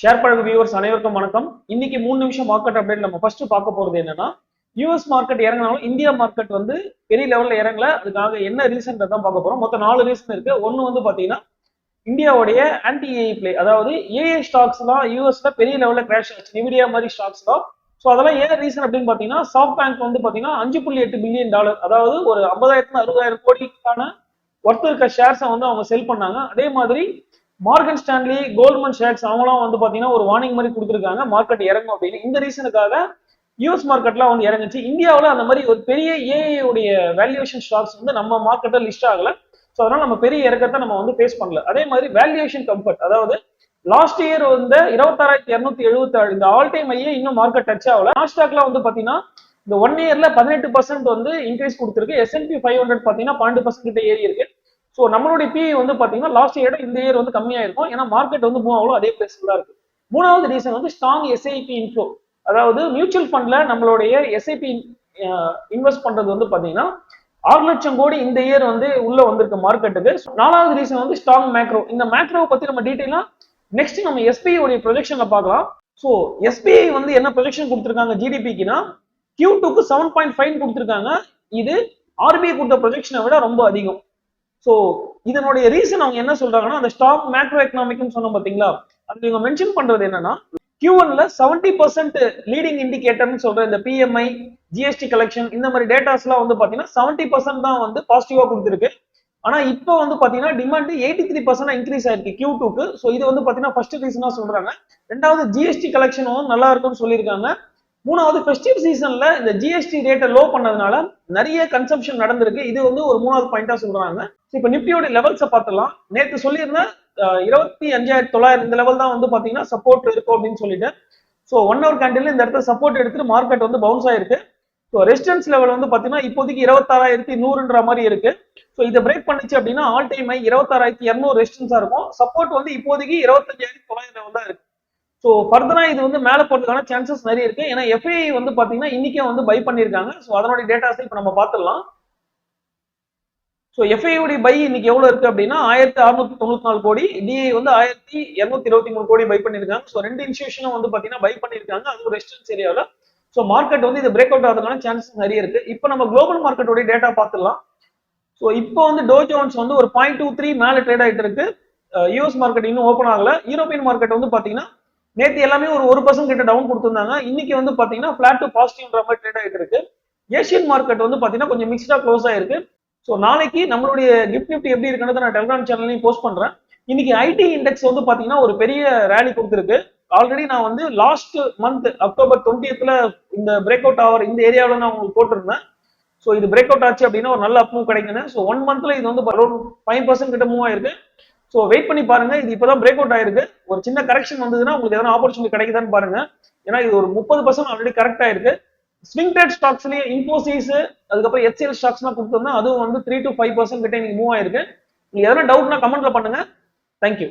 Share பழகு viewers அனைவருக்கும் வணக்கம். இன்னைக்கு மூணு நிமிஷம் மார்க்கெட் அப்டேட் நம்ம ஃபர்ஸ்ட் பார்க்க போறது என்னன்னா யூஎஸ் மார்க்கெட் இறங்கினாலும் இந்தியா மார்க்கெட் வந்து பெரிய லெவல்ல இறங்கல. அதுக்காக என்ன ரீசன் தான் பார்க்க போறோம். மொத்தம் நாலு ரீசன் இருக்கு. ஒன்னு வந்து பாத்தீங்கன்னா இந்தியாவுடைய ஆன்டி ஏஐ பிளே அதாவது ஏஐ ஸ்டாக்ஸ் தான் யூஎஸ்ல பெரிய லெவல்ல கிராஷ் ஆச்சு. நிவிடியா மாதிரி ஸ்டாக்ஸ் தான். ஸோ அதெல்லாம் ஏன் ரீசன் அப்படின்னு பாத்தீங்கன்னா சாஃப்ட் பேங்க் வந்து பாத்தீங்கன்னா அஞ்சு புள்ளி எட்டு பில்லியன் டாலர் அதாவது ஒரு ஐம்பதாயிரத்துல அறுபதாயிரம் கோடிக்கான ஒருத்தருக்க ஷேர்ஸை வந்து அவங்க செல் பண்ணாங்க. அதே மாதிரி மார்கன் ஸ்டான்லி கோல்ட்மன் ஷேக்ஸ் அவங்களாம் வந்து பாத்தீங்கன்னா ஒரு வார்னிங் மாதிரி கொடுத்துருக்காங்க. மார்க்கெட் இறங்கும் அப்படின்னு. இந்த ரீசனுக்காக யூஎஸ் மார்க்கெட்லாம் வந்து இறங்குச்சு. இந்தியாவில் அந்த மாதிரி ஒரு பெரிய ஏஐ உடைய வேல்யூவேஷன் ஸ்டாக்ஸ் வந்து நம்ம மார்க்கெட்டில் லிஸ்ட் ஆகல. ஸோ அதனால நம்ம பெரிய இறக்கத்தை நம்ம வந்து ஃபேஸ் பண்ணல. அதே மாதிரி வேல்யூவேஷன் கம்ஃபர்ட் அதாவது லாஸ்ட் இயர் வந்து இருபத்தாறாயிரத்தி இரநூத்தி எழுபத்தாறு இந்த ஆல் டைம் ஐயே இன்னும் மார்க்கெட் டச் ஆகல. நாஸ்டாக்ல வந்து பாத்தீங்கன்னா இந்த ஒன் இயர்ல பதினெட்டு பர்சன்ட் வந்து இன்க்ரீஸ் கொடுத்துருக்கு. எஸ்என்பி ஃபைவ் ஹண்ட்ரட் பாத்தீங்கன்னா பன்னெண்டு பர்சன்ட் கிட்ட ஏறி இருக்கு. ஸோ நம்மளுடைய பிஐ வந்து பார்த்தீங்கன்னா லாஸ்ட் இயர் இந்த இயர் வந்து கம்மியாக இருக்கும் ஏன்னா மார்க்கெட் வந்து மூவ் அதே பிளேஸ் தான் இருக்கு. மூணாவது ரீசன் வந்து ஸ்ட்ராங் எஸ்ஐபி இன்ஃப்ளோ அதாவது மியூச்சுவல் ஃபண்ட்ல நம்மளுடைய எஸ்ஐபி இன்வெஸ்ட் பண்றது வந்து பார்த்தீங்கன்னா ஆறு லட்சம் கோடி இந்த இயர் வந்து உள்ள வந்திருக்கு மார்க்கெட்டுக்கு நாலாவது ரீசன் வந்து ஸ்ட்ராங் மேக்ரோ இந்த மேக்ரோவை பத்தி நம்ம டீட்டெயிலாக நெக்ஸ்ட் நம்ம எஸ்பிஐ உடைய ப்ரொஜெக்ஷன்ல பார்க்கலாம். ஸோ எஸ்பிஐ வந்து என்ன ப்ரொஜெக்ஷன் கொடுத்துருக்காங்க ஜிடிபிக்குனா கியூ டூக்கு செவன் பாயிண்ட் ஃபைவ் கொடுத்துருக்காங்க. இது ஆர்பிஐ கொடுத்த ப்ரொஜெக்ஷனை விட ரொம்ப அதிகம். ஸோ இதனுடைய ரீசன் அவங்க என்ன சொல்றாங்கன்னா அந்த ஸ்டாக் மேக்ரோ எக்கனாமிக்னு சொன்னோம் பாத்தீங்களா? அது இவங்க மென்ஷன் பண்றது என்னன்னா கியூ ஒன்ல செவன்டி பர்சன்ட் லீடிங் இண்டிகேட்டர்னு சொல்ற இந்த பிஎம்ஐ ஜிஎஸ்டி கலெக்ஷன் இந்த மாதிரி டேட்டாஸ் எல்லாம் வந்து பாத்தீங்கன்னா செவன்டி பர்சன்ட் தான் வந்து பாசிட்டிவா கொடுத்துருக்கு. ஆனா இப்போ வந்து பாத்தீங்கன்னா demand eighty three percent increase ஆயிருக்கு கியூ டூக்கு ஸோ இது வந்து பாத்தீங்கன்னா ஃபர்ஸ்ட் ரீசனா சொல்றாங்க. ரெண்டாவது ஜிஎஸ்டி கலெக்ஷனும் நல்லா இருக்கும்னு சொல்லியிருக்காங்க. மூணாவது ஃபெஸ்டிவ் சீசன்ல இந்த ஜிஎஸ்டி ரேட்டை லோ பண்ணதுனால நிறைய கன்சம்ஷன் நடந்திருக்கு. இது வந்து ஒரு மூணாவது பாயிண்டா சொல்றாங்க. இப்போ நிப்டியோட லெவல்ஸை பார்த்தலாம் நேற்று சொல்லியிருந்தேன் இருபத்தி அஞ்சாயிரத்தி தொள்ளாயிரம் இந்த லெவல் தான் வந்து பாத்தீங்கன்னா சப்போர்ட் இருக்கும் அப்படின்னு சொல்லிட்டு. ஸோ ஒன் ஹவர் கேண்டில் இந்த இடத்துல சப்போர்ட் எடுத்துட்டு மார்க்கெட் வந்து பவுன்ஸ் ஆயிருக்கு. ஸோ ரெசிடன்ஸ் லெவல் வந்து பாத்தீங்கன்னா இப்போதைக்கு இருபத்தாறாயிரத்தி நூறுன்ற மாதிரி இருக்கு. ஸோ இதை பிரேக் பண்ணிச்சு அப்படின்னா ஆல் டைம் இருபத்தாறாயிரத்தி இரநூறு ரெசிடன்ஸா இருக்கும். சப்போர்ட் வந்து இப்போதைக்கு இருபத்தஞ்சாயிரத்தி தொள்ளாயிரம் லெவல் தான் இருக்கு. ஸோ ஃபர்தராக இது வந்து மேலே போகிறதுக்கான சான்சஸ் நிறைய இருக்கு. ஏன்னா எஃப்ஐ வந்து பார்த்தீங்கன்னா இன்னைக்கே வந்து பை பண்ணியிருக்காங்க. ஸோ அதனுடைய டேட்டாஸை இப்போ நம்ம பார்த்துடலாம் ஸோ எஃப்ஐயோடைய பை இன்னைக்கு எவ்வளவு இருக்கு அப்படின்னா ஆயிரத்தி அறுநூத்தி தொண்ணூத்தி நாலு கோடி. டிஐ வந்து ஆயிரத்தி இரநூத்தி இருபத்தி மூணு கோடி பை பண்ணிருக்காங்க ஸோ ரெண்டு இன்ஸ்டியூஷனும் வந்து பாத்தீங்கன்னா பை பண்ணிருக்காங்க அது ஒரு ரெஸ்டன்ஸ் ஏரியாவில் ஸோ மார்க்கெட் வந்து இது பிரேக் அவுட் ஆகிறதுக்கான சான்சஸ் நிறைய இருக்கு. இப்போ நம்ம குளோபல் மார்க்கெட்டோட டேட்டா பார்த்துடலாம் ஸோ இப்போ வந்து டோ ஜோன்ஸ் வந்து ஒரு பாயிண்ட் டூ த்ரீ மேலே ட்ரேட் ஆகிட்டு இருக்கு. யூஎஸ் மார்க்கெட் இன்னும் ஓப்பன் ஆகல. யூரோப்பியன் மார்க்கெட் வந்து பார்த்தீங்கன்னா நேற்று எல்லாமே ஒரு ஒரு பர்சன்ட் கிட்ட டவுன் கொடுத்துருந்தாங்க. இன்னைக்கு வந்து பாத்தீங்கன்னா பிளாட் டு பாசிட்டிவ்ன்ற மாதிரி ட்ரேட் ஆகிட்டு இருக்கு. ஏஷியன் மார்க்கெட் வந்து பாத்தீங்கன்னா கொஞ்சம் மிக்ஸ்டா க்ளோஸ் ஆயிருக்கு. ஸோ நாளைக்கு நம்மளுடைய கிஃப்ட் நிஃப்டி எப்படி இருக்குன்னு நான் டெலிகிராம் சேனல்லையும் போஸ்ட் பண்றேன். இன்னைக்கு ஐடி இண்டெக்ஸ் வந்து பாத்தீங்கன்னா ஒரு பெரிய ரேலி கொடுத்துருக்கு. ஆல்ரெடி நான் வந்து லாஸ்ட் மந்த் அக்டோபர் டுவெண்ட்டியத்துல இந்த பிரேக் அவுட் ஆவர் இந்த ஏரியாவில் நான் உங்களுக்கு போட்டிருந்தேன். ஸோ இது பிரேக் அவுட் ஆச்சு அப்படின்னா ஒரு நல்ல அப் மூவ் கிடைக்குது ஸோ ஒன் மந்த்ல இது வந்து ஃபைவ் பர்சன்ட் கிட்ட மூவ் ஆயிருக்கு. ஸோ வெயிட் பண்ணி பாருங்க. இது இப்போதான் பிரேக் அவுட் ஆயிருக்கு. ஒரு சின்ன கரெக்ஷன் வந்ததுன்னா உங்களுக்கு எதனா ஆப்பர்ச்சுனிட்டி கிடைக்குதான்னு பாருங்க. ஏன்னா இது ஒரு முப்பது பர்சன்ட் ஆல்ரெடி கரெக்ட் ஆயிருக்கு. ஸ்விங் ட்ரேட் ஸ்டாக்ஸ்லயே இன்ஃபோசிஸ் அதுக்கப்புறம் ஹெச்எல் ஸ்டாக்ஸ்லாம் கொடுத்தோம்னா அதுவும் வந்து த்ரீ டு ஃபைவ் பர்சன்ட் கிட்ட இன்னைக்கு மூவ் ஆயிருக்கு. நீங்க எதனா டவுட்னா கமெண்ட்ல பண்ணுங்க. தேங்க்யூ